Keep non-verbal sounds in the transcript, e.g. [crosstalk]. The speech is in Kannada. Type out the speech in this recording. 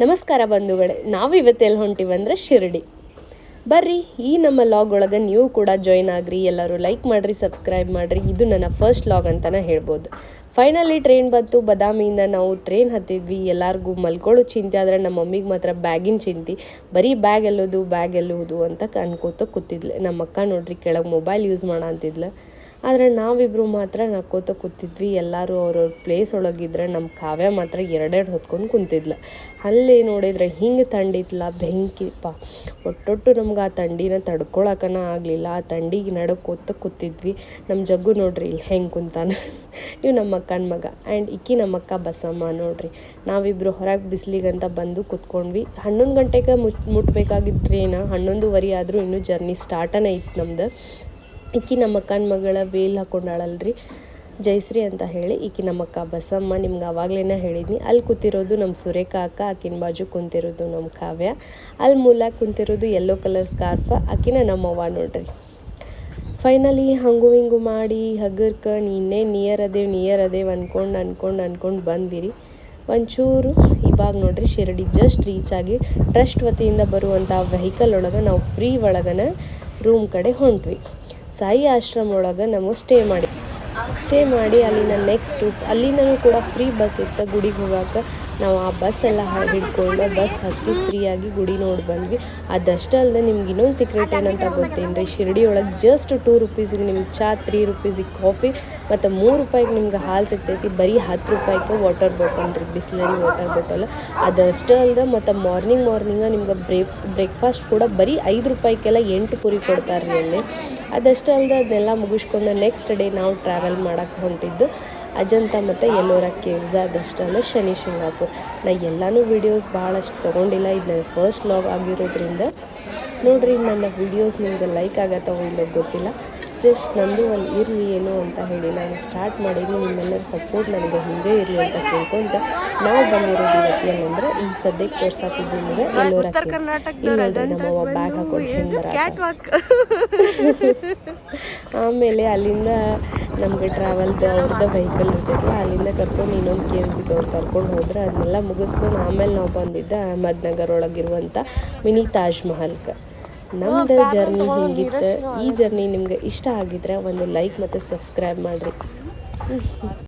ನಮಸ್ಕಾರ ಬಂಧುಗಳೇ ನಾವು ಇವತ್ತು ಎಲ್ಲಿ ಹೊಂಟಿವಂದ್ರೆ ಶಿರಡಿ. ಬರ್ರಿ, ಈ ನಮ್ಮ ಲಾಗ್ ಒಳಗೆ ನೀವು ಕೂಡ ಜಾಯ್ನ್ ಆಗ್ರಿ, ಎಲ್ಲರೂ ಲೈಕ್ ಮಾಡಿರಿ ಸಬ್ಸ್ಕ್ರೈಬ್ ಮಾಡಿರಿ, ಇದು ನನ್ನ ಫಸ್ಟ್ ಲಾಗ್ ಅಂತಲೇ ಹೇಳ್ಬೋದು. ಫೈನಲಿ ಟ್ರೈನ್ ಬಂತು, ಬದಾಮಿಯಿಂದ ನಾವು ಟ್ರೈನ್ ಹತ್ತಿದ್ವಿ, ಎಲ್ಲರಿಗೂ ಮಲ್ಕೊಳ್ಳೋ ಚಿಂತೆ ಆದರೆ ನಮ್ಮ ಮಮ್ಮಿಗೆ ಮಾತ್ರ ಬ್ಯಾಗಿನ ಚಿಂತೆ, ಬರೀ ಬ್ಯಾಗ್ ಎಲ್ಲೋದು ಬ್ಯಾಗ್ ಎಲ್ಲೋದು ಅಂತ ಅನ್ಕೋತ ಕೂತಿದ್ಲೆ. ನಮ್ಮ ಅಕ್ಕ ನೋಡ್ರಿ, ಕೆಳಗೆ ಮೊಬೈಲ್ ಯೂಸ್ ಮಾಡೋ ಅಂತಿದ್ಲು. ಆದರೆ ನಾವಿಬ್ಬರು ಮಾತ್ರ ನಕ್ಕೋತ ಕೂತಿದ್ವಿ. ಎಲ್ಲರೂ ಅವ್ರವ್ರ ಪ್ಲೇಸ್ ಒಳಗಿದ್ರೆ ನಮ್ಮ ಕಾವ್ಯ ಮಾತ್ರ ಎರಡೆರಡು ಹೊತ್ಕೊಂಡು ಕುಂತಿದ್ಲ. ಅಲ್ಲಿ ನೋಡಿದ್ರೆ ಹಿಂಗೆ ತಂಡಿತ್ಲ ಬೆಂಕಿಪ್ಪ. ಒಟ್ಟೊಟ್ಟು ನಮ್ಗೆ ಆ ತಂಡಿನ ತಡ್ಕೊಳಕನ ಆಗಲಿಲ್ಲ. ಆ ತಂಡಿಗೆ ನಡಕೋತ ಕೂತಿದ್ವಿ. ನಮ್ಮ ಜಗ್ಗು ನೋಡ್ರಿ ಇಲ್ಲಿ ಹೆಂಗೆ ಕುಂತಾನ. ಇವು ನಮ್ಮ ಅಕ್ಕನ ಮಗ. ಆ್ಯಂಡ್ ಇಕ್ಕಿ ನಮ್ಮ ಅಕ್ಕ ಬಸಮ್ಮ ನೋಡ್ರಿ. ನಾವಿಬ್ಬರು ಹೊರಗೆ ಬಿಸಿಲಿಗಂತ ಬಂದು ಕೂತ್ಕೊಂಡ್ವಿ. ಹನ್ನೊಂದು ಗಂಟೆಗೆ ಮುಟ್ ಮುಟ್ಬೇಕಾಗಿದ್ದ ಟ್ರೈನ ಹನ್ನೊಂದುವರೆ ಆದರೂ ಇನ್ನೂ ಜರ್ನಿ ಸ್ಟಾರ್ಟನೇ ಇತ್ತು ನಮ್ದು. ಈಕಿ ನಮ್ಮ ಅಕ್ಕನ ಮಗಳ ವೇಲ್ ಹಾಕೊಂಡಾಳಲ್ರಿ. ಜಯಶ್ರೀ ಅಂತ ಹೇಳಿ ಈಕಿ ನಮ್ಮ ಅಕ್ಕ ಬಸಮ್ಮ ನಿಮ್ಗೆ ಆವಾಗಲೇ ಹೇಳಿದ್ನಿ. ಅಲ್ಲಿ ಕೂತಿರೋದು ನಮ್ಮ ಸುರೇಖಾ ಅಕ್ಕ, ಆಕಿನ ಬಾಜು ಕುಂತಿರೋದು ನಮ್ಮ ಕಾವ್ಯ. ಅಲ್ಲಿ ಮೂಲ ಕುಂತಿರೋದು ಯೆಲ್ಲೋ ಕಲರ್ ಸ್ಕಾರ್ಫ ಆಕಿನ ನಮ್ಮವ್ವ ನೋಡ್ರಿ. ಫೈನಲಿ ಹಂಗು ಹಿಂಗು ಮಾಡಿ ಹಗರ್ಕ, ನೀನೇ ನಿಯರ್ ಅದೇವ್ ನಿಯರ್ ಅದೇವ್ ಅನ್ಕೊಂಡು ಅನ್ಕೊಂಡು ಅನ್ಕೊಂಡು ಬಂದ್ವಿರಿ. ಒಂಚೂರು ಇವಾಗ ನೋಡ್ರಿ ಶಿರಡಿ ಜಸ್ಟ್ ರೀಚ್ ಆಗಿ ಟ್ರಸ್ಟ್ ವತಿಯಿಂದ ಬರುವಂಥ ವೆಹಿಕಲ್ ಒಳಗೆ ನಾವು ಫ್ರೀ ಒಳಗನ ರೂಮ್ ಕಡೆ ಹೊಂಟ್ವಿ. ಸಾಯಿ ಆಶ್ರಮ ಒಳಗೆ ನಾವು ಸ್ಟೇ ಮಾಡಿ. ಸ್ಟೇ ಮಾಡಿ ಅಲ್ಲಿಂದ ನೆಕ್ಸ್ಟ್ ಅಲ್ಲಿಂದನೂ ಕೂಡ ಫ್ರೀ ಬಸ್ ಇತ್ತು. ಗುಡಿಗೆ ಹೋಗಾಕ ನಾವು ಆ ಬಸ್ ಎಲ್ಲ ಹಿಡ್ಕೊಂಡು ಬಸ್ ಹತ್ತಿ ಫ್ರೀಯಾಗಿ ಗುಡಿ ನೋಡಿ ಬಂದ್ವಿ. ಅದಷ್ಟೇ ಅಲ್ಲದೆ ನಿಮ್ಗೆ ಇನ್ನೊಂದು ಸೀಕ್ರೆಟ್ ಏನಂತ ಗೊತ್ತೇನ್ರಿ? ಶಿರಡಿ ಒಳಗೆ ಜಸ್ಟ್ ಟೂ ರುಪೀಸಿಗೆ ನಿಮ್ಗೆ ಚಾ ತ್ರೀ ರುಪೀಸಿಗೆ ಕಾಫಿ ಮತ್ತು ಮೂರು ರೂಪಾಯಿಗೆ ನಿಮ್ಗೆ ಹಾಲು ಸಿಗ್ತೈತಿ. ಬರೀ ಹತ್ತು ರೂಪಾಯಿಗೆ ವಾಟರ್ ಬಾಟಲ್ ರೀ, ಬಿಸ್ಲರಿ ವಾಟರ್ ಬಾಟಲ್ ಅದಷ್ಟೇ ಅಲ್ಲದೆ ಮತ್ತು ಮಾರ್ನಿಂಗ್ ಮಾರ್ನಿಂಗ ನಿಮ್ಗೆ ಬ್ರೇಕ್ ಬ್ರೇಕ್ಫಾಸ್ಟ್ ಕೂಡ ಬರೀ ಐದು ರೂಪಾಯಿಗೆಲ್ಲ ಎಂಟು ಪುರಿ ಕೊಡ್ತಾರೆ ರೀ ಅಲ್ಲಿ. ಅದಷ್ಟೇ ಅಲ್ಲದೆ ಅದನ್ನೆಲ್ಲ ಮುಗಿಸ್ಕೊಂಡು ನೆಕ್ಸ್ಟ್ ಡೇ ನಾವು ಟ್ರಾವೆಲ್ ಮಾಡೋಕ್ಕೆ ಹೊಂಟಿದ್ದು. ಅಜಂತ ಮತ್ತು ಎಲ್ಲೋರ ಕೇವ್ಸ್ ಅದಷ್ಟೇ ಅಲ್ಲ ಶನಿ ಶಿಂಗಾಪುರ್ ನಾ ಎಲ್ಲನೂ ವೀಡಿಯೋಸ್ ಭಾಳಷ್ಟು ತೊಗೊಂಡಿಲ್ಲ. ಇದು ನನ್ನ ಫಸ್ಟ್ ಲಾಗ್ ಆಗಿರೋದ್ರಿಂದ. ನೋಡಿರಿ, ನನ್ನ ವೀಡಿಯೋಸ್ ನಿಮ್ಗೆ ಲೈಕ್ ಆಗತ್ತವೋ ಇಲ್ಲೋ ಗೊತ್ತಿಲ್ಲ. ಜಸ್ಟ್ ನಂದು ಒಂದು ಇರಲಿ ಏನು ಅಂತ ಹೇಳಿ ನಾನು ಸ್ಟಾರ್ಟ್ ಮಾಡಿದ್ದು ನಿಮ್ಮೆಲ್ಲರ ಸಪೋರ್ಟ್ ನನಗೆ ಹಿಂದೆ ಇರಲಿ ಅಂತ ಕೇಳ್ಕೊಂತ ನಾವು ಬಂದಿರೋದು ಇವತ್ತು ಏನಂದ್ರೆ ಈ ಸದ್ಯಕ್ಕೆ ತೋರ್ಸಾತಿದ್ದು ನಿಮಗೆ ಎಲ್ಲೋರ ಇಲ್ಲಿ ನಮ್ಮವ್ವ ಬ್ಯಾಗ್ ಹಾಕೊಂಡು ಹೆಂಗೆ [laughs] ಆಮೇಲೆ ಅಲ್ಲಿಂದ ನಮಗೆ ಟ್ರಾವೆಲ್ದು ಅವ್ರದ್ದು ವೆಹಿಕಲ್ ಇರ್ತೈತಲ್ಲ ಅಲ್ಲಿಂದ ಕರ್ಕೊಂಡು ಇನ್ನೊಂದು ಕೆ ಎಫ್ ಸಿಗೆ ಅವ್ರು ಕರ್ಕೊಂಡು ಹೋದ್ರೆ ಅದನ್ನೆಲ್ಲ ಮುಗಿಸ್ಕೊಂಡು ಆಮೇಲೆ ನಾವು ಬಂದಿದ್ದ ಅಹಮದ್ನಗರ್ ಒಳಗಿರುವಂಥ ಮಿನಿ ತಾಜ್ ಮಹಲ್ಗೆ. ನಮ್ದು ಜರ್ನಿ ಹಿಂಗಿತ್ತು? ಈ ಜರ್ನಿ ನಿಮ್ಗೆ ಇಷ್ಟ ಆಗಿದ್ರೆ ಒಂದು ಲೈಕ್ ಮತ್ತು ಸಬ್ಸ್ಕ್ರೈಬ್ ಮಾಡಿರಿ.